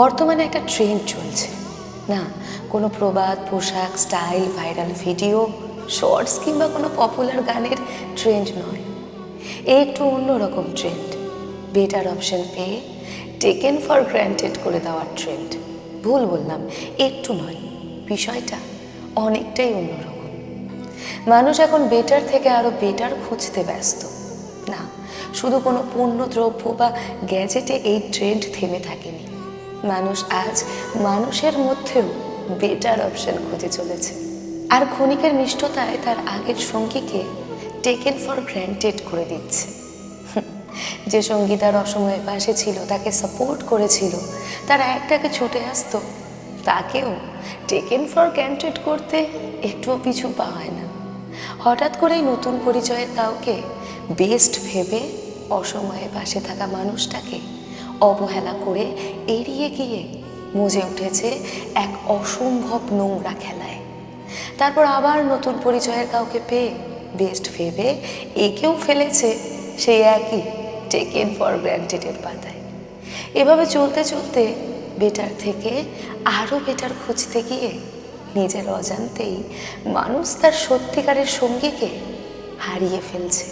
বর্তমানে একটা ট্রেন্ড চলছে। না, কোনো প্রবাদ, পোশাক স্টাইল ভাইরাল ভিডিও শর্টস কিংবা কোনো পপুলার গানের ট্রেন্ড নয়। এই একটু অন্যরকম ট্রেন্ড বেটার অপশন পেয়ে টেকেন ফর গ্র্যান্টেড করে দেওয়ার ট্রেন্ড ভুল বললাম, একটু নয়, বিষয়টা অনেকটাই অন্যরকম। মানুষ এখন বেটার থেকে আরও বেটার খুঁজতে ব্যস্ত। না, শুধু কোনো পণ্য দ্রব্য বা গ্যাজেটে এই ট্রেন্ড থেমে থাকেনি। মানুষ আজ মানুষের মধ্যেও বেটার অপশন খুঁজে চলেছে। আর ক্ষণিকের মিষ্টতায় তার আগের সঙ্গীকে টেকেন ফর গ্র্যান্টেড করে দিচ্ছে। যে সঙ্গী তার অসময়ে পাশে ছিল, তাকে সাপোর্ট করেছিল, তার একটাকে ছুটে আসতো, তাকেও টেকেন ফর গ্র্যান্টেড করতে একটুও পিছু পাওয়ায় না। হঠাৎ করেই নতুন পরিচয়ের কাউকে বেস্ট ভেবে অসময়ে পাশে থাকা মানুষটাকে অবহেলা করে এড়িয়ে গিয়ে মজে উঠেছে এক অসম্ভব নোংরা খেলায়। তারপর আবার নতুন পরিচয়ের কাউকে পেয়ে বেস্ট ভেবে একেও ফেলেছে সেই একই টেকেন ফর গ্র্যান্টেডের পাতায়। এভাবে চলতে চলতে বেটার থেকে আরও বেটার খুঁজতে গিয়ে নিজের অজান্তেই মানুষ তার সত্যিকারের সঙ্গীকে হারিয়ে ফেলছে।